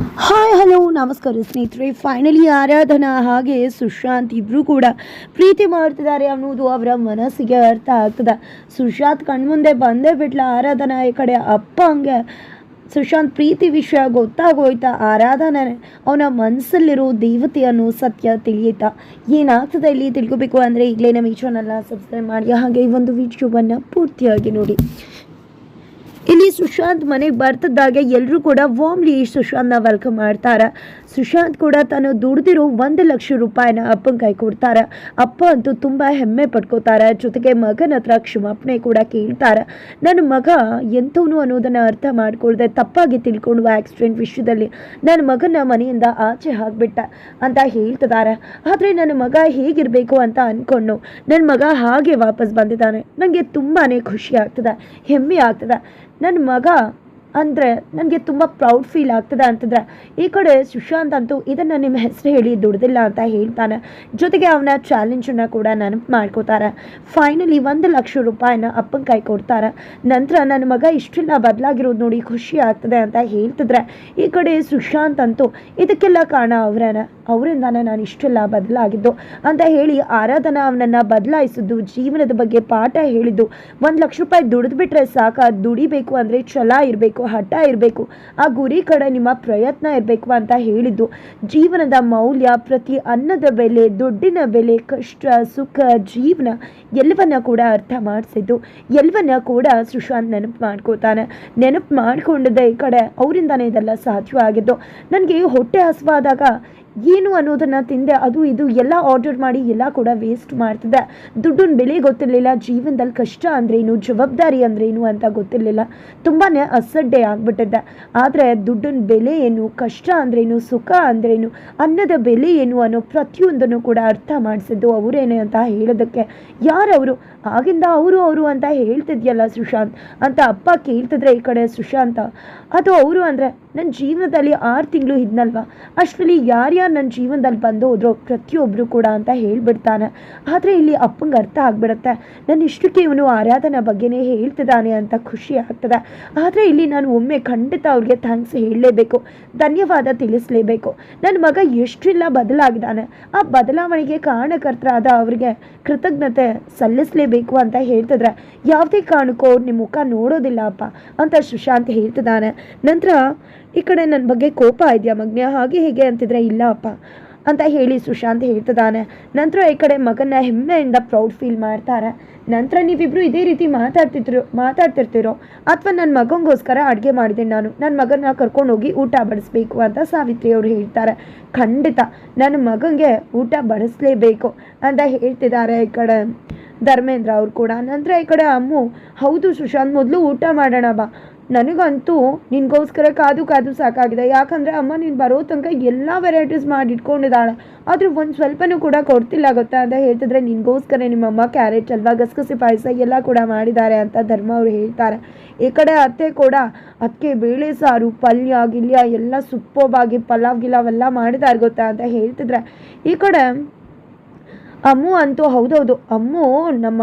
Hi hello ನಮಸ್ಕಾರ ಸ್ನೇಹಿತರೆ. Finally ಆರಾಧನಾ ಹಾಗೆ ಸುಶಾಂತ್ ಇಬ್ಬರು ಕೂಡ ಪ್ರೀತಿ ಮಾಡ್ತಿದ್ದಾರೆ ಅನ್ನೋದು ಅವರ ಮನಸ್ಸಿಗೆ ಅರ್ಥ ಆಗ್ತದೆ. ಸುಶಾಂತ್ ಕಣ್ಮುಂದೆ ಬಂದೇ ಬಿಟ್ಲ, ಆರಾಧನಾ ಈ ಕಡೆ ಅಪ್ಪ ಹಂಗೆ. ಸುಶಾಂತ್ ಪ್ರೀತಿ ವಿಷಯ ಗೊತ್ತಾಗೋಯ್ತಾ, ಆರಾಧನೆ ಅವನ ಮನಸ್ಸಲ್ಲಿರೋ ದೇವತೆಯನ್ನು ಸತ್ಯ ತಿಳಿಯುತ್ತ? ಏನಾಗ್ತದೆ ಇಲ್ಲಿ ತಿಳ್ಕೊಬೇಕು ಅಂದರೆ ಈಗಲೇ ನಮ್ಮ ಈ ಚಾನಲ್ನ ಸಬ್ಸ್ಕ್ರೈಬ್ ಮಾಡಿ. ಹಾಗೆ ಈ ಒಂದು ವಿಡಿಯೋವನ್ನು ಪೂರ್ತಿಯಾಗಿ ನೋಡಿ. ಇಲ್ಲಿ ಸುಶಾಂತ್ ಮನೆಗೆ ಬರ್ತಿದ್ದಾಗ ಎಲ್ಲರೂ ಕೂಡ ವಾಮ್ಲಿ ಸುಶಾಂತ್ನ ವೆಲ್ಕಮ್ ಮಾಡ್ತಾರೆ. ಸುಶಾಂತ್ ಕೂಡ ತಾನು ದುಡ್ದಿರೋ ಒಂದು ಲಕ್ಷ ರೂಪಾಯಿನ ಅಪ್ಪನ ಕೈ ಕೊಡ್ತಾರೆ. ಅಪ್ಪ ಅಂತೂ ತುಂಬ ಹೆಮ್ಮೆ ಪಡ್ಕೋತಾರೆ ಜೊತೆಗೆ ಮಗನ ಹತ್ರ ಕ್ಷಮಾಪಣೆ ಕೂಡ ಕೇಳ್ತಾರೆ. ನನ್ನ ಮಗ ಎಂಥವನು ಅನ್ನೋದನ್ನು ಅರ್ಥ ಮಾಡ್ಕೊಳ್ದೆ ತಪ್ಪಾಗಿ ತಿಳ್ಕೊಂಡು ಆಕ್ಸಿಡೆಂಟ್ ವಿಷಯದಲ್ಲಿ. ನನ್ನ ಮಗನ ಮನೆಯಿಂದ ಆಚೆ ಹಾಕ್ಬಿಟ್ಟ ಅಂತ ಹೇಳ್ತಿದ್ದಾರೆ ಆದರೆ ನನ್ನ ಮಗ ಹೇಗಿರಬೇಕು ಅಂತ ಅಂದ್ಕೊಂಡು ನನ್ನ ಮಗ ಹಾಗೆ ವಾಪಸ್ ಬಂದಿದ್ದಾನೆ. ನನಗೆ ತುಂಬಾ ಖುಷಿ ಆಗ್ತದೆ, ಹೆಮ್ಮೆ ಆಗ್ತದೆ. ನನ್ನ ಮಗ ಅಂದರೆ ನನಗೆ ತುಂಬ ಪ್ರೌಡ್ ಫೀಲ್ ಆಗ್ತದೆ ಅಂತಂದ್ರೆ, ಈ ಕಡೆ ಸುಶಾಂತ್ ಅಂತೂ ಇದನ್ನು ನಿಮ್ಮ ಹೆಸರು ಹೇಳಿ ದುಡ್ದಿಲ್ಲ ಅಂತ ಹೇಳ್ತಾನೆ. ಜೊತೆಗೆ ಅವನ ಚಾಲೆಂಜನ್ನು ಕೂಡ ನೆನಪು ಮಾಡ್ಕೋತಾರೆ. ಫೈನಲಿ ಒಂದು ಲಕ್ಷ ರೂಪಾಯಿನ ಅಪ್ಪನ ಕೈ ಕೊಡ್ತಾರೆ. ನಂತರ ನನ್ನ ಮಗ ಇಷ್ಟೆಲ್ಲ, ಬದಲಾಗಿರೋದು ನೋಡಿ ಖುಷಿ ಆಗ್ತದೆ ಅಂತ ಹೇಳ್ತಿದ್ರೆ, ಈ ಕಡೆ ಸುಶಾಂತ್ ಅಂತೂ ಇದಕ್ಕೆಲ್ಲ ಕಾರಣ ಅವರೇನ. ಅವರಿಂದಾನೇ ನಾನು ಇಷ್ಟೆಲ್ಲ ಬದಲಾಗಿದ್ದು ಅಂತ ಹೇಳಿ ಆರಾಧನಾ ಅವನನ್ನು ಬದಲಾಯಿಸಿದ್ದು, ಜೀವನದ ಬಗ್ಗೆ ಪಾಠ ಹೇಳಿದ್ದು. ಒಂದು ಲಕ್ಷ ರೂಪಾಯಿ ದುಡಿದು ಸಾಕು? ದುಡಿಬೇಕು ಅಂದರೆ ಛಲ ಇರಬೇಕು, ಹಠ ಇರಬೇಕು. ಆ ಗುರಿ ಕಡೆ ನಿಮ್ಮ ಪ್ರಯತ್ನ ಇರಬೇಕು ಅಂತ ಹೇಳಿದ್ದು. ಜೀವನದ ಮೌಲ್ಯ ಪ್ರತಿ ಅನ್ನದ ಬೆಲೆ, ದುಡ್ಡಿನ ಬೆಲೆ, ಕಷ್ಟ, ಸುಖ, ಜೀವನ ಎಲ್ಲವನ್ನ ಕೂಡ ಅರ್ಥ ಮಾಡಿಸಿದ್ದು. ಎಲ್ಲವನ್ನ ಕೂಡ ಸುಶಾಂತ್ ನೆನಪು ಮಾಡ್ಕೋತಾನೆ. ನೆನಪು ಮಾಡ್ಕೊಂಡಿದ್ದೆ ಈ ಕಡೆ ಅವರಿಂದಾನೇ ಇದೆಲ್ಲ ಸಾಧ್ಯವಾಗಿದ್ದು. ನನಗೆ ಹೊಟ್ಟೆ ಹಸುವಾದಾಗ ಏನು ಅನ್ನೋದನ್ನು ತಿಂದೆ, ಅದು ಇದು ಎಲ್ಲ ಆರ್ಡರ್ ಮಾಡಿ ಎಲ್ಲ ಕೂಡ ವೇಸ್ಟ್ ಮಾಡ್ತಿದ್ದೆ ದುಡ್ಡಿನ ಬೆಲೆ ಗೊತ್ತಿರಲಿಲ್ಲ, ಜೀವನದಲ್ಲಿ ಕಷ್ಟ ಅಂದ್ರೇನು, ಜವಾಬ್ದಾರಿ ಅಂದ್ರೇನು ಅಂತ ಗೊತ್ತಿರಲಿಲ್ಲ. ತುಂಬಾ ಅಸಡ್ಡೆ ಆಗಿಬಿಟ್ಟಿದ್ದೆ ಆದರೆ ದುಡ್ಡಿನ ಬೆಲೆ ಏನು, ಕಷ್ಟ ಅಂದ್ರೇನು, ಸುಖ ಅಂದ್ರೇನು, ಅನ್ನದ ಬೆಲೆ ಏನು ಅನ್ನೋ ಪ್ರತಿಯೊಂದನ್ನು ಕೂಡ ಅರ್ಥ ಮಾಡಿಸಿದ್ದು ಅವರೇನೆ ಅಂತ ಹೇಳೋದಕ್ಕೆ ಯಾರವರು? ಆಗಿಂದ ಅವರು ಅವರು ಅಂತ ಹೇಳ್ತಿದ್ಯಲ್ಲ ಸುಶಾಂತ್? ಅಂತ ಅಪ್ಪ ಕೇಳ್ತಿದ್ರೆ ಈ ಕಡೆ ಸುಶಾಂತ, ಅದು ಅವರು ಅಂದರೆ ನನ್ನ ಜೀವನದಲ್ಲಿ ಆರು ತಿಂಗಳು ಇದ್ನಲ್ವ? ಅಷ್ಟರಲ್ಲಿ ಯಾರ್ಯಾರು ನನ್ನ ಜೀವನದಲ್ಲಿ ಬಂದು ಹೋದ್ರೋ? ಪ್ರತಿಯೊಬ್ಬರು ಕೂಡ ಅಂತ ಹೇಳಿಬಿಡ್ತಾನೆ. ಆದರೆ ಇಲ್ಲಿ ಅಪ್ಪಂಗೆ ಅರ್ಥ ಆಗ್ಬಿಡುತ್ತೆ. ನನ್ನ ಇಷ್ಟಕ್ಕೆ ಇವನು ಆರಾಧನಾ ಬಗ್ಗೆನೇ ಹೇಳ್ತಿದ್ದಾನೆ ಅಂತ ಖುಷಿ ಆಗ್ತದೆ. ಆದರೆ ಇಲ್ಲಿ ನಾನು ಒಮ್ಮೆ ಖಂಡಿತ ಅವ್ರಿಗೆ ಥ್ಯಾಂಕ್ಸ್ ಹೇಳಲೇಬೇಕು. ಧನ್ಯವಾದ ತಿಳಿಸಲೇಬೇಕು. ನನ್ನ ಮಗ ಎಷ್ಟೆಲ್ಲ ಬದಲಾಗಿದ್ದಾನೆ ಆ ಬದಲಾವಣೆಗೆ ಕಾರಣಕರ್ತರಾದ ಅವರಿಗೆ ಕೃತಜ್ಞತೆ ಸಲ್ಲಿಸಲೇಬೇಕು ಅಂತ ಹೇಳ್ತಿದ್ರೆ ಯಾವುದೇ ಕಾರಣಕ್ಕೂ ಅವ್ರು ನಿಮ್ಮ ಮುಖ ನೋಡೋದಿಲ್ಲ ಅಪ್ಪ ಅಂತ ಸುಶಾಂತ್ ಹೇಳ್ತಿದ್ದಾನೆ. ನಂತರ ಈ ಕಡೆ ನನ್ನ ಬಗ್ಗೆ ಕೋಪ ಇದೆಯಾ ಮಗ್ನ? ಹಾಗೆ ಹೇಗೆ ಅಂತಿದ್ರೆ, ಇಲ್ಲ ಅಪ್ಪ ಅಂತ ಹೇಳಿ ಸುಶಾಂತ್ ಹೇಳ್ತಿದ್ದಾನೆ. ನಂತರ ಈ ಕಡೆ ಮಗನ ಹೆಮ್ಮೆಯಿಂದ ಪ್ರೌಡ್ ಫೀಲ್ ಮಾಡ್ತಾರೆ. ನಂತರ ನೀವಿಬ್ರು ಇದೇ ರೀತಿ ಮಾತಾಡ್ತಿದ್ರು ಮಾತಾಡ್ತಿರ್ತೀರೋ? ಅಥವಾ ನನ್ನ ಮಗನಿಗೋಸ್ಕರ ಅಡುಗೆ ಮಾಡಿದೆ ನಾನು. ನನ್ನ ಮಗನ ಕರ್ಕೊಂಡೋಗಿ ಊಟ ಬಡಿಸ್ಬೇಕು ಅಂತ ಸಾವಿತ್ರಿ ಅವರು ಹೇಳ್ತಾರೆ. ಖಂಡಿತ ನನ್ನ ಮಗನಿಗೆ ಊಟ ಬಡಿಸ್ಲೇಬೇಕು ಅಂತ ಹೇಳ್ತಿದ್ದಾರೆ ಈ ಕಡೆ ಧರ್ಮೇಂದ್ರ ಅವ್ರು ಕೂಡ. ನಂತರ ಈ ಕಡೆ ಅಮ್ಮು, ಹೌದು ಸುಶಾಂತ್, ಮೊದಲು ಊಟ ಮಾಡೋಣ ಬಾ ನನಗಂತೂ ನಿನಗೋಸ್ಕರ ಕಾದು ಕಾದು ಸಾಕಾಗಿದೆ. ಯಾಕಂದರೆ ಅಮ್ಮ ನೀನು ಬರೋ ತನಕ ಎಲ್ಲ ವೆರೈಟೀಸ್ ಮಾಡಿ ಇಟ್ಕೊಂಡಿದ್ದಾಳೆ ಆದರೂ ಒಂದು ಸ್ವಲ್ಪನೂ ಕೂಡ ಕೊಡ್ತಿಲ್ಲ ಗೊತ್ತಾ ಅಂತ ಹೇಳ್ತಿದ್ರೆ ನಿನಗೋಸ್ಕರ ನಿಮ್ಮಮ್ಮ ಕ್ಯಾರೆಟ್ ಅಲ್ವಾ, ಗಸಗಸೆ ಪಾಯಸ ಎಲ್ಲ ಕೂಡ ಮಾಡಿದ್ದಾರೆ ಅಂತ ಧರ್ಮ ಅವರು ಹೇಳ್ತಾರೆ. ಈ ಕಡೆ ಅತ್ತೆ ಕೂಡ ಅದಕ್ಕೆ ಬೇಳೆ ಸಾರು, ಪಲ್ಯ, ಗಿಲ್ಯ ಎಲ್ಲ ಸುಪ್ಪೋಬಾಗಿ ಪಲಾವ್ ಗಿಲಾವೆಲ್ಲ ಮಾಡಿದ್ದಾರೆ ಗೊತ್ತಾ ಅಂತ ಹೇಳ್ತಿದ್ರೆ. ಈ ಕಡೆ ಅಮ್ಮು ಅಂತೂ ಹೌದೌದು. ಅಮ್ಮು ನಮ್ಮ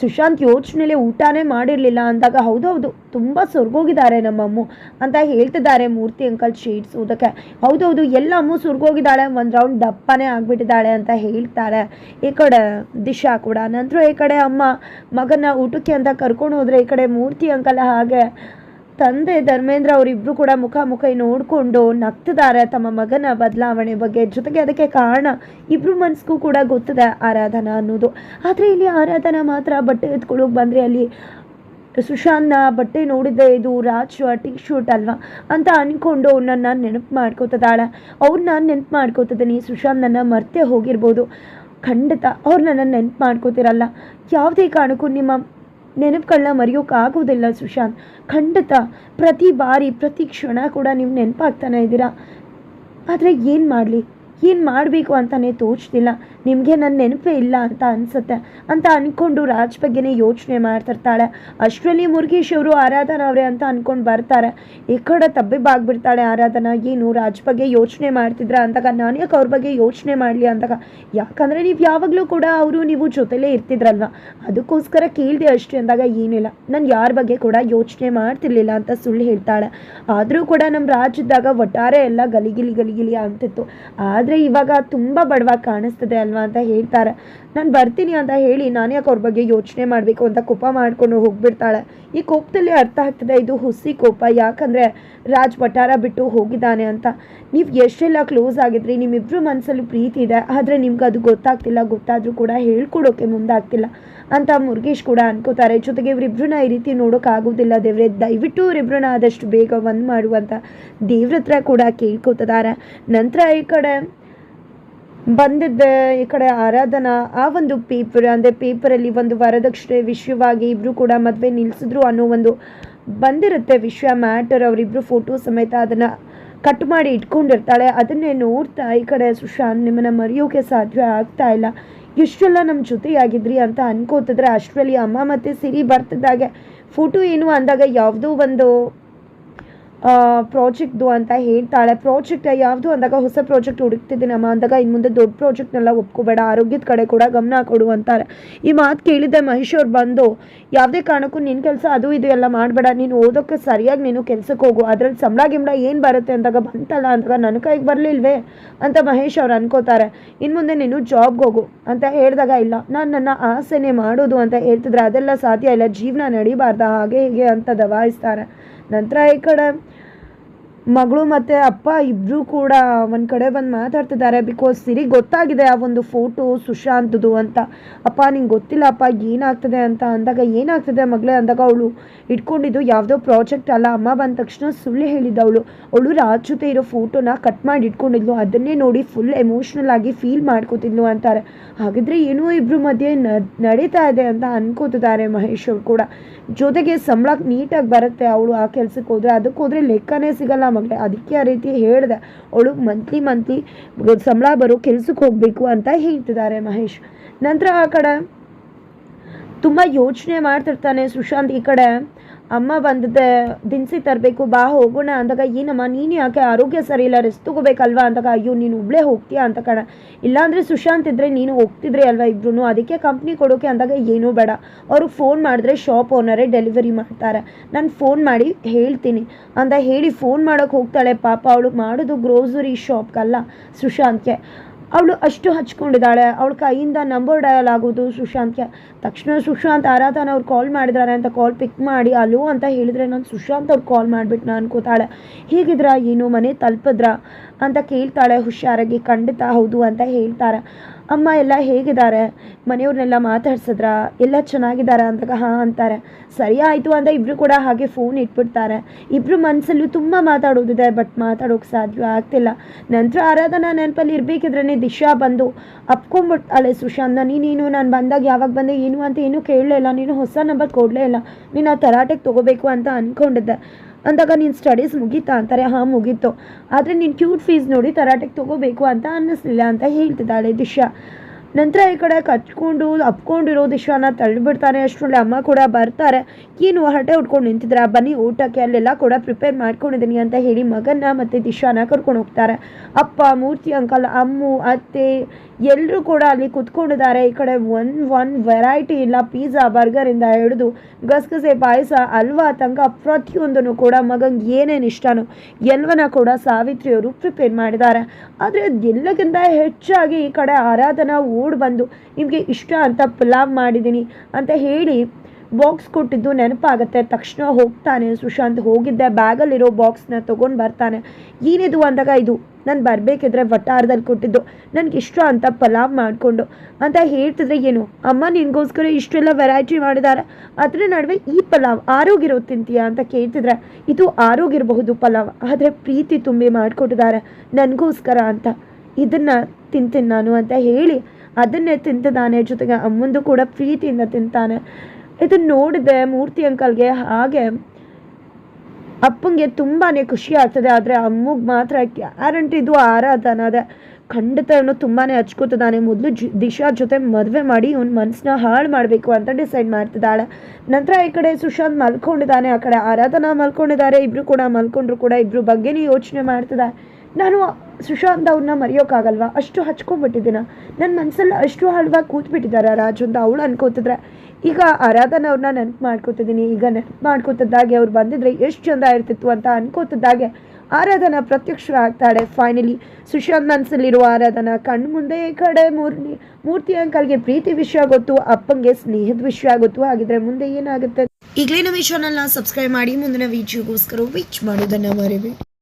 ಸುಶಾಂತ್ ಯೋಚನೆಲೆ ಊಟನೇ ಮಾಡಿರಲಿಲ್ಲ ಅಂದಾಗ ಹೌದೌದು ತುಂಬ ಸುರ್ಗೋಗಿದ್ದಾರೆ ನಮ್ಮಮ್ಮು ಅಂತ ಹೇಳ್ತಿದ್ದಾರೆ ಮೂರ್ತಿ ಅಂಕಲ್ ಶೀಟ್ಸ್ ಓದಕ್ಕೆ ಹೌದೌದು ಎಲ್ಲ ಅಮ್ಮ ಸುರ್ಗೋಗಿದ್ದಾಳೆ, ಒಂದು ರೌಂಡ್ ದಪ್ಪನೇ ಆಗಿಬಿಟ್ಟಿದ್ದಾಳೆ ಅಂತ ಹೇಳ್ತಾರೆ ಈ ಕಡೆ ದಿಶಾ ಕೂಡ. ನಂತರ ಈ ಕಡೆ ಅಮ್ಮ ಮಗನ ಊಟಕ್ಕೆ ಅಂತ ಕರ್ಕೊಂಡು ಹೋದರೆ ಈ ಕಡೆ ಮೂರ್ತಿ ಅಂಕಲ್ ಹಾಗೆ ತಂದೆ ಧರ್ಮೇಂದ್ರ ಅವರಿಬ್ಬರು ಕೂಡ ಮುಖ ಮುಖ ನೋಡಿಕೊಂಡು ನಗ್ತಿದ್ದಾರೆ ತಮ್ಮ ಮಗನ ಬದಲಾವಣೆ ಬಗ್ಗೆ. ಜೊತೆಗೆ ಅದಕ್ಕೆ ಕಾರಣ ಇಬ್ಬರು ಮನಸ್ಸಿಗೂ ಕೂಡ ಗೊತ್ತಿದೆ ಆರಾಧನಾ ಅನ್ನೋದು. ಆದರೆ ಇಲ್ಲಿ ಆರಾಧನಾ ಮಾತ್ರ ಬಟ್ಟೆ ಎತ್ಕೊಳ್ಳೋಕೆ ಬಂದರೆ ಅಲ್ಲಿ ಸುಶಾಂತ್ನ ಬಟ್ಟೆ ನೋಡಿದ್ದೆ ಇದು ರಾಜ್ ಟಿ ಶರ್ಟ್ ಅಲ್ವಾ ಅಂತ ಅಂದ್ಕೊಂಡು ನನ್ನ ನೆನಪು ಮಾಡ್ಕೋತದಾಳೆ ಅವ್ರನ್ನ ನೆನಪು ಮಾಡ್ಕೋತಿದ್ದೀನಿ, ಸುಶಾಂತ್ ನನ್ನ ಮರ್ತೆ ಹೋಗಿರ್ಬೋದು. ಖಂಡಿತ ಅವ್ರು ನನ್ನನ್ನು ನೆನಪು ಮಾಡ್ಕೋತಿರಲ್ಲ. ಯಾವುದೇ ಕಾರಣಕ್ಕೂ ನಿಮ್ಮ ನೆನಪುಗಳನ್ನ ಮರೆಯೋಕ್ಕಾಗೋದಿಲ್ಲ ಸುಶಾಂತ್. ಖಂಡಿತ ಪ್ರತಿ ಬಾರಿ, ಪ್ರತಿ ಕ್ಷಣ ಕೂಡ ನೀವು ನೆನಪಾಗ್ತಾನೆ ಇದ್ದೀರಾ. ಆದರೆ ಏನು ಮಾಡಲಿ? ಏನು ಮಾಡಬೇಕು ಅಂತಲೇ ತೋಚ್ತಿಲ್ಲ. ನಿಮಗೆ ನನ್ನ ನೆನಪೇ ಇಲ್ಲ ಅಂತ ಅನಿಸುತ್ತೆ ಅಂತ ಅಂದ್ಕೊಂಡು ರಾಜ್ ಬಗ್ಗೆನೇ ಯೋಚನೆ ಮಾಡ್ತಿರ್ತಾಳೆ. ಅಷ್ಟರಲ್ಲಿ ಮುರುಗೇಶ್ ಅವರು ಆರಾಧನಾ ಅವರೇ ಅಂತ ಅಂದ್ಕೊಂಡು ಬರ್ತಾರೆ. ಈ ಕಡೆ ತಬ್ಬಿಬ್ಬಾಗ್ಬಿಡ್ತಾಳೆ ಆರಾಧನಾ. ಏನು ರಾಜ್ ಬಗ್ಗೆ ಯೋಚನೆ ಮಾಡ್ತಿದ್ರ ಅಂದಾಗ, ನಾನು ಯಾಕೆ ಅವ್ರ ಬಗ್ಗೆ ಯೋಚನೆ ಮಾಡಲಿ ಅಂದಾಗ, ಯಾಕಂದರೆ ನೀವು ಯಾವಾಗಲೂ ಕೂಡ ಅವರು ನೀವು ಜೊತೆಲೇ ಇರ್ತಿದ್ರಲ್ವ? ಅದಕ್ಕೋಸ್ಕರ ಕೇಳಿದೆ ಅಷ್ಟೇ ಅಂದಾಗ, ಏನಿಲ್ಲ. ನಾನು ಯಾರ ಬಗ್ಗೆ ಕೂಡ ಯೋಚನೆ ಮಾಡ್ತಿರ್ಲಿಲ್ಲ ಅಂತ ಸುಳ್ಳು ಹೇಳ್ತಾಳೆ. ಆದರೂ ಕೂಡ ನಮ್ಮ ರಾಜ್ಯದಾಗ ಒಟ್ಟಾರೆ ಎಲ್ಲ ಗಲಿಗಿಲಿ ಗಲಿಗಿಲಿ ಅಂತಿತ್ತು. ಆದರೆ ಇವಾಗ ತುಂಬ ಬಡವಾಗಿ ಕಾಣಿಸ್ತದೆ ಅಲ್ವಾ? ಅಂತ ಹೇಳ್ತಾರೆ. ನಾನು ಬರ್ತೀನಿ ಅಂತ ಹೇಳಿ ನಾನು ಯಾಕೆ ಅವ್ರ ಬಗ್ಗೆ ಯೋಚನೆ ಮಾಡಬೇಕು ಅಂತ ಕೋಪ ಮಾಡಿಕೊಂಡು ಹೋಗ್ಬಿಡ್ತಾಳೆ. ಈ ಕೋಪದಲ್ಲಿ ಅರ್ಥ ಆಗ್ತದೆ ಇದು ಹುಸಿ ಕೋಪ, ಯಾಕಂದರೆ ರಾಜ್ ಪಠಾರ ಬಿಟ್ಟು ಹೋಗಿದ್ದಾನೆ ಅಂತ. ನೀವು ಎಷ್ಟೆಲ್ಲ ಕ್ಲೋಸ್ ಆಗಿದ್ರಿ ನಿಮ್ಮಿಬ್ಬರು ಮನಸ್ಸಲ್ಲಿ ಪ್ರೀತಿ ಇದೆ, ಆದರೆ ನಿಮ್ಗೆ ಅದು ಗೊತ್ತಾಗ್ತಿಲ್ಲ, ಗೊತ್ತಾದರೂ ಕೂಡ ಹೇಳ್ಕೊಡೋಕೆ ಮುಂದಾಗ್ತಿಲ್ಲ ಅಂತ ಮುರುಗೇಶ್ ಕೂಡ ಅನ್ಕೋತಾರೆ. ಜೊತೆಗೆ ಇವರಿಬ್ರನ್ನ ಈ ರೀತಿ ನೋಡೋಕ್ಕಾಗೋದಿಲ್ಲ ದೇವ್ರೆ. ದಯವಿಟ್ಟು ಇವರಿಬ್ರನ್ನ ಆದಷ್ಟು ಬೇಗ ಒಂದು ಮಾಡುವಂತ ದೇವ್ರ ಹತ್ರ ಕೂಡ ಕೇಳ್ಕೊತಿದ್ದಾರೆ. ನಂತರ ಈ ಕಡೆ ಬಂದಿದ್ದೆ ಈ ಕಡೆ ಆರಾಧನಾ. ಆ ಒಂದು ಪೇಪರ್, ಅಂದರೆ ಪೇಪರಲ್ಲಿ ಒಂದು ವರದಕ್ಷಿಣೆ ವಿಷಯವಾಗಿ ಇಬ್ಬರು ಕೂಡ ಮದುವೆ ನಿಲ್ಲಿಸಿದ್ರು ಅನ್ನೋ ಒಂದು ಬಂದಿರುತ್ತೆ ವಿಷಯ ಮ್ಯಾಟರ್. ಅವರಿಬ್ಬರು ಫೋಟೋ ಸಮೇತ ಅದನ್ನು ಕಟ್ ಮಾಡಿ ಇಟ್ಕೊಂಡಿರ್ತಾಳೆ. ಅದನ್ನೇ ನೋಡ್ತಾ ಈ ಕಡೆ ಸುಶಾಂತ್, ನಿಮ್ಮನ್ನು ಮರೆಯೋಕೆ ಸಾಧ್ಯ ಆಗ್ತಾ ಇಲ್ಲ. ಇಷ್ಟೆಲ್ಲ ನಮ್ಮ ಜೊತೆಯಾಗಿದ್ರಿ ಅಂತ ಅನ್ಕೋತಿದ್ರೆ ಅಷ್ಟರಲ್ಲಿ ಅಮ್ಮ ಮತ್ತು ಸಿರಿ ಬರ್ತಿದ್ದಾಗೆ. ಫೋಟೋ ಏನು ಅಂದಾಗ ಯಾವುದೋ ಒಂದು ಪ್ರಾಜೆಕ್ಟ್ದು ಅಂತ ಹೇಳ್ತಾಳೆ. ಪ್ರಾಜೆಕ್ಟ್ ಯಾವುದು ಅಂದಾಗ ಹೊಸ ಪ್ರಾಜೆಕ್ಟ್ ಹುಡುಕ್ತಿದ್ದೀನಮ್ಮ ಅಂದಾಗ ಇನ್ನು ಮುಂದೆ ದೊಡ್ಡ ಪ್ರಾಜೆಕ್ಟ್ನೆಲ್ಲ ಒಪ್ಕೋಬೇಡ. ಆರೋಗ್ಯದ ಕಡೆ ಕೂಡ ಗಮನ ಕೊಡು ಅಂತಾರೆ. ಈ ಮಾತು ಕೇಳಿದ್ದೆ ಮಹೇಶ್ ಅವ್ರು ಬಂದು, ಯಾವುದೇ ಕಾರಣಕ್ಕೂ ನಿನ್ನ ಕೆಲಸ ಅದು ಇದು ಎಲ್ಲ ಮಾಡಬೇಡ. ನೀನು ಓದೋಕ್ಕೆ ಸರಿಯಾಗಿ ನೀನು ಕೆಲಸಕ್ಕೆ ಹೋಗು. ಅದರಲ್ಲಿ ಸಂಬಳ ಗಿಂಬಳ ಏನು ಬರುತ್ತೆ ಅಂದಾಗ ಬಂತಲ್ಲ ಅಂದಾಗ ನನ್ನ ಕೈಗೆ ಬರಲಿಲ್ವೇ? ಅಂತ ಮಹೇಶ್ ಅವ್ರು ಅನ್ಕೋತಾರೆ. ಇನ್ನು ಮುಂದೆ ನೀನು ಜಾಬ್ಗೆ ಹೋಗು. ಅಂತ ಹೇಳಿದಾಗ, ಇಲ್ಲ. ನಾನು ನನ್ನ ಆಸೆನೆ ಮಾಡೋದು. ಅಂತ ಹೇಳ್ತಿದ್ರೆ, ಅದೆಲ್ಲ ಸಾಧ್ಯ ಇಲ್ಲ. ಜೀವನ ನಡಿಬಾರ್ದ. ಹಾಗೆ ಹೀಗೆ ಅಂತ ದಬಾಯಿಸ್ತಾರೆ. ನಂತರ ಈ ಕಡೆ ಮಗಳು ಮತ್ತು ಅಪ್ಪ ಇಬ್ಬರೂ ಕೂಡ ಒಂದು ಕಡೆ ಬಂದು ಮಾತಾಡ್ತಿದ್ದಾರೆ. ಬಿಕಾಸ್ ಸಿರಿ ಗೊತ್ತಾಗಿದೆ ಆ ಒಂದು ಫೋಟೋ ಸುಶಾಂತ್ದು ಅಂತ. ಅಪ್ಪ, ನಿಂಗೆ ಗೊತ್ತಿಲ್ಲ ಅಪ್ಪ, ಏನಾಗ್ತದೆ ಅಂತ? ಅಂದಾಗ, ಏನಾಗ್ತದೆ ಮಗಳೇ? ಅಂದಾಗ ಅವಳು ಇಟ್ಕೊಂಡಿದ್ದು ಯಾವುದೋ ಪ್ರಾಜೆಕ್ಟ್ ಅಲ್ಲ. ಅಮ್ಮ ಬಂದ ತಕ್ಷಣ ಸುಳ್ಳು ಹೇಳಿದ್ದು ಅವಳು. ರಾಜ್ ಜೊತೆ ಇರೋ ಫೋಟೋನ ಕಟ್ ಮಾಡಿ ಇಟ್ಕೊಂಡಿದ್ಲು. ಅದನ್ನೇ ನೋಡಿ ಫುಲ್ ಎಮೋಷ್ನಲ್ ಆಗಿ ಫೀಲ್ ಮಾಡ್ಕೋತಿದ್ಲು ಅಂತಾರೆ. ಹಾಗಿದ್ರೆ ಏನೋ ಇಬ್ಬರು ಮಧ್ಯೆ ನಡೀತಾ ಇದೆ ಅಂತ ಅನ್ಕೋತಿದ್ದಾರೆ ಮಹೇಶ್ ಅವರು ಕೂಡ. ಜೊತೆಗೆ ಸಂಬಳ ನೀಟಾಗಿ ಬರುತ್ತೆ ಅವಳು ಆ ಕೆಲ್ಸಕ್ಕೆ ಹೋದರೆ. ಅದಕ್ಕೆ ಹೋದ್ರೆ ಲೆಕ್ಕನೇ ಸಿಗಲ್ಲ ಮಗಳೇ, ಅದಕ್ಕೆ ಆ ರೀತಿ ಹೇಳಿದೆ. ಅವಳು ಮಂತ್ಲಿ ಮಂತ್ಲಿ ಸಂಬಳ ಬರೋ ಕೆಲ್ಸಕ್ಕೆ ಹೋಗಬೇಕು ಅಂತ ಹೇಳ್ತಿದ್ದಾರೆ ಮಹೇಶ್. ನಂತರ ಆ ಕಡೆ ತುಂಬ ಯೋಚನೆ ಮಾಡ್ತಿರ್ತಾನೆ ಸುಶಾಂತ್ ಈ ಕಡೆ. ಅಮ್ಮ ಬಂದಿದ್ದೆ, ದಿನಸಿ ತರಬೇಕು, ಬಾ ಹೋಗೋಣ ಅಂದಾಗ, ಏನಮ್ಮ, ನೀನು ಯಾಕೆ ಆರೋಗ್ಯ ಸರಿ ಇಲ್ಲ ರೆಸ್ಟ್ ತಗೋಬೇಕಲ್ವಾ ಅಂದಾಗ, ಅಯ್ಯೋ, ನೀನು ಒಬ್ಳೇ ಹೋಗ್ತೀಯಾ ಅಂತ ಕಣ. ಇಲ್ಲಾಂದರೆ ಸುಶಾಂತ್ ಇದ್ದರೆ ನೀನು ಹೋಗ್ತಿದ್ರಿ ಅಲ್ವಾ ಇಬ್ರು ಅದಕ್ಕೆ ಕಂಪ್ನಿ ಕೊಡೋಕೆ ಅಂದಾಗ ಏನೂ ಬೇಡ. ಅವರು ಫೋನ್ ಮಾಡಿದ್ರೆ ಶಾಪ್ ಓನರೇ ಡೆಲಿವರಿ ಮಾಡ್ತಾರೆ. ನಾನು ಫೋನ್ ಮಾಡಿ ಹೇಳ್ತೀನಿ. ಅಂತ ಹೇಳಿ ಫೋನ್ ಮಾಡೋಕೆ ಹೋಗ್ತಾಳೆ. ಪಾಪ ಅವಳು ಮಾಡೋದು ಗ್ರೋಸರಿ ಶಾಪ್ಗಲ್ಲ ಸುಶಾಂತ್ಗೆ. ಅವಳು ಅಷ್ಟು ಹಚ್ಕೊಂಡಿದ್ದಾಳೆ. ಅವಳ ಕೈಯಿಂದ ನಂಬರ್ ಡಯಲ್ ಆಗೋದು ಸುಶಾಂತ್ಗೆ. ತಕ್ಷಣ ಸುಶಾಂತ್ ಆರಾಧನ ಅವ್ರು ಕಾಲ್ ಮಾಡಿದ್ದಾರೆ ಅಂತ ಕಾಲ್ ಪಿಕ್ ಮಾಡಿ, ಅಲೋ ಅಂತ ಹೇಳಿದರೆ ನಾನು ಸುಶಾಂತ್ ಅವ್ರು ಕಾಲ್ ಮಾಡಿಬಿಟ್ಟು ನಾನು ಕೂತಾಳೆ ಹೀಗಿದ್ರ? ಏನು ಮನೆ ತಲುಪಿದ್ರ? ಅಂತ ಕೇಳ್ತಾಳೆ ಹುಷಾರಾಗಿ. ಖಂಡಿತ ಹೌದು ಅಂತ ಹೇಳ್ತಾರೆ. ಅಮ್ಮ ಎಲ್ಲ ಹೇಗಿದ್ದಾರೆ? ಮನೆಯವ್ರನ್ನೆಲ್ಲ ಮಾತಾಡ್ಸಿದ್ರ? ಎಲ್ಲ ಚೆನ್ನಾಗಿದ್ದಾರೆ? ಅಂದಾಗ, ಹಾಂ ಅಂತಾರೆ. ಸರಿ ಆಯಿತು ಅಂತ ಇಬ್ಬರು ಕೂಡ ಹಾಗೆ ಫೋನ್ ಇಟ್ಬಿಡ್ತಾರೆ. ಇಬ್ಬರು ಮನಸ್ಸಲ್ಲೂ ತುಂಬ ಮಾತಾಡೋದಿದೆ ಬಟ್ ಮಾತಾಡೋಕೆ ಸಾಧ್ಯ ಆಗ್ತಿಲ್ಲ. ನಂತರ ಆರಾಧನಾ ನೆನಪಲ್ಲಿ ಇರಬೇಕಿದ್ರೇ ದಿಶಾ ಬಂದು ಅಪ್ಕೊಂಬಿಡ್ತಾಳೆ ಸುಶಾಂತ ನೀನೇನು ನಾನು ಬಂದಾಗ ಯಾವಾಗ ಬಂದೆ, ಏನು ಅಂತ ಏನೂ ಕೇಳಲೇ ಇಲ್ಲ. ನೀನು ಹೊಸ ನಂಬರ್ ಕೊಡಲೇ ಇಲ್ಲ. ನೀನು ಆ ತರಾಟೆಗೆ ತೊಗೋಬೇಕು ಅಂತ ಅಂದ್ಕೊಂಡಿದ್ದೆ ಅಂದಾಗ ನೀನು ಸ್ಟಡೀಸ್ ಮುಗೀತಾ ಅಂತಾರೆ. ಹಾಂ, ಮುಗೀತು. ಆದರೆ ನೀನು ಕ್ಯೂಟ್ ಫೀಸ್ ನೋಡಿ ತರಾಟೆಗೆ ತೊಗೋಬೇಕು ಅಂತ ಅನ್ನಿಸ್ಲಿಲ್ಲ ಅಂತ ಹೇಳ್ತಿದ್ದಾಳೆ ದಿಶಾ. ನಂತರ ಈ ಕಡೆ ಕಚ್ಕೊಂಡು, ಅಪ್ಕೊಂಡಿರೋ ದಿಶಾನ ತಳ್ಳಿಬಿಡ್ತಾನೆ. ಅಷ್ಟರಲ್ಲಿ ಅಮ್ಮ ಕೂಡ ಬರ್ತಾರೆ. ಏನು ಹರಟೆ ಉಟ್ಕೊಂಡು ನಿಂತಿದ್ರೆ? ಬನ್ನಿ, ಊಟಕ್ಕೆ ಅಲ್ಲೆಲ್ಲ ಕೂಡ ಪ್ರಿಪೇರ್ ಮಾಡ್ಕೊಂಡಿದ್ದೀನಿ ಅಂತ ಹೇಳಿ ಮಗನ್ನ ಮತ್ತು ದಿಶಾನ ಕರ್ಕೊಂಡು ಹೋಗ್ತಾರೆ. ಅಪ್ಪ, ಮೂರ್ತಿ, ಅಂಕಲ್, ಅಮ್ಮು, ಅತ್ತೆ ಎಲ್ಲರೂ ಕೂಡ ಅಲ್ಲಿ ಕುತ್ಕೊಂಡಿದ್ದಾರೆ. ಈ ಕಡೆ ಒನ್ ಒನ್ ವೆರೈಟಿ ಇಲ್ಲ. ಪಿಜ್ಜಾ ಬರ್ಗರಿಂದ ಹಿಡಿದು ಗಸಗಸೆ, ಪಾಯಸ ಅಲ್ವಾ ತಂಗ ಪ್ರತಿಯೊಂದನ್ನು ಕೂಡ ಮಗಂಗೆ ಏನೇನು ಇಷ್ಟನೋ ಎಲ್ಲವನ್ನ ಕೂಡ ಸಾವಿತ್ರಿಯವರು ಪ್ರಿಪೇರ್ ಮಾಡಿದ್ದಾರೆ. ಆದರೆ ಎಲ್ಲಕ್ಕಿಂತ ಹೆಚ್ಚಾಗಿ ಈ ಕಡೆ ಆರಾಧನಾ ಓಡ್ ಬಂದು, ನಿಮಗೆ ಇಷ್ಟ ಅಂತ ಪಲಾವ್ ಮಾಡಿದ್ದೀನಿ ಅಂತ ಹೇಳಿ ಬಾಕ್ಸ್ ಕೊಟ್ಟಿದ್ದು ನೆನಪಾಗುತ್ತೆ. ತಕ್ಷಣ ಹೋಗ್ತಾನೆ. ಸುಶಾಂತ್ ಹೋಗಿದ್ದೆ. ಬ್ಯಾಗಲ್ಲಿರೋ ಬಾಕ್ಸ್ನ ತೊಗೊಂಡು ಬರ್ತಾನೆ. ಏನಿದು ಅಂದಾಗ ಇದು, ನಾನು ಬರಬೇಕಿದ್ರೆ ವಟಾರದಲ್ಲಿ ಕೊಟ್ಟಿದ್ದು. ನನಗೆ ಇಷ್ಟ ಅಂತ ಪಲಾವ್ ಮಾಡಿಕೊಂಡು ಅಂತ ಹೇಳ್ತಿದ್ರೆ ಏನು? ಅಮ್ಮ, ನಿನಗೋಸ್ಕರ ಇಷ್ಟೆಲ್ಲ ವೆರೈಟಿ ಮಾಡಿದ್ದಾರೆ ಅದರ ನಡುವೆ ಈ ಪಲಾವ್ ಆರೋಗಿರೋ ತಿಂತೀಯಾ? ಅಂತ ಕೇಳ್ತಿದ್ರೆ, ಇದು ಆರೋಗಿರಬಹುದು ಪಲಾವ್. ಆದರೆ ಪ್ರೀತಿ ತುಂಬಿ ಮಾಡಿಕೊಟ್ಟಿದ್ದಾರೆ ನನಗೋಸ್ಕರ ಅಂತ. ಇದನ್ನು ತಿಂತೀನಿ ನಾನು ಅಂತ ಹೇಳಿ ಅದನ್ನೇ ತಿಂತಿದ್ದಾನೆ, ಜೊತೆಗೆ ಅಮ್ಮಂದು ಕೂಡ ಪ್ರೀತಿಯಿಂದ ತಿಂತಾನೆ. ಇದನ್ನ ನೋಡಿದೆ ಮೂರ್ತಿ ಅಂಕಲ್ಗೆ ಹಾಗೆ ಅಪ್ಪಂಗೆ ತುಂಬಾ ಖುಷಿ ಆಗ್ತದೆ, ಆದರೆ ಅಮ್ಮಗೆ ಮಾತ್ರ ಗ್ಯಾರಂಟಿ ಇದು ಆರಾಧನಾದ ಖಂಡಿತ ಇವನು ತುಂಬಾ ಹಚ್ಕೋತಿದ್ದಾನೆ ಮೊದಲು ಜಿ, ದಿಶಾ ಜೊತೆ ಮದುವೆ ಮಾಡಿ ಇವನ ಮನಸ್ಸನ್ನ ಹಾಳು ಮಾಡಬೇಕು ಅಂತ ಡಿಸೈಡ್ ಮಾಡ್ತಿದ್ದಾಳೆ. ನಂತರ ಈ ಕಡೆ ಸುಶಾಂತ್ ಮಲ್ಕೊಂಡಿದ್ದಾನೆ, ಆ ಕಡೆ ಆರಾಧನಾ ಮಲ್ಕೊಂಡಿದ್ದಾರೆ, ಇಬ್ರು ಕೂಡ ಮಲ್ಕೊಂಡ್ರು ಕೂಡ ಇಬ್ಬರು ಬಗ್ಗೆನೂ ಯೋಚನೆ ಮಾಡ್ತಿದ್ದಾರೆ. ನಾನು ಸುಶಾಂತ್ ಅವ್ರನ್ನ ಮರೆಯೋಕ್ಕಾಗಲ್ವಾ? ಅಷ್ಟು ಹಚ್ಕೊಂಡ್ಬಿಟ್ಟಿದ್ದೀನ. ನನ್ನ ಮನಸ್ಸಲ್ಲಿ ಅಷ್ಟು ಹಳವಾಗಿ ಕೂತ್ಬಿಟ್ಟಿದ್ದಾರೆ ರಾಜು ಅಂತ ಅವಳು ಅನ್ಕೋತಿದ್ರೆ. ಈಗ ಆರಾಧನ ಅವ್ರನ್ನ ನೆನಪು ಮಾಡ್ಕೋತಿದ್ದೀನಿ. ಈಗ ನೆನಪು ಮಾಡ್ಕೋತಿದ್ದಾಗೆ ಅವ್ರು ಬಂದಿದ್ರೆ ಎಷ್ಟು ಚಂದ ಇರ್ತಿತ್ತು ಅಂತ ಅನ್ಕೋತಿದ್ದಾಗೆ ಆರಾಧನ ಪ್ರತ್ಯಕ್ಷ ಆಗ್ತಾಳೆ ಫೈನಲಿ ಸುಶಾಂತ್ ಮನಸ್ಸಲ್ಲಿರುವ ಆರಾಧನ ಕಣ್ಣು ಮುಂದೆ ಕಡೆ ಮೂರ್ತಿ ಮೂರ್ತಿ ಅಂಕಲ್ಗೆ ಪ್ರೀತಿ ವಿಷಯ ಗೊತ್ತು, ಅಪ್ಪಂಗೆ ಸ್ನೇಹದ ವಿಷಯ ಗೊತ್ತು. ಹಾಗಿದ್ರೆ ಮುಂದೆ ಏನಾಗುತ್ತೆ? ಈಗಲೇ ನಮ್ಮ ಈ ಚಾನಲ್ನ ಸಬ್ಸ್ಕ್ರೈಬ್ ಮಾಡಿ, ಮುಂದಿನ ವಿಡಿಯೋಗೋಸ್ಕರ ವಿಚ್ ಮಾಡೋದನ್ನು ಮರಿಬೇಡಿ.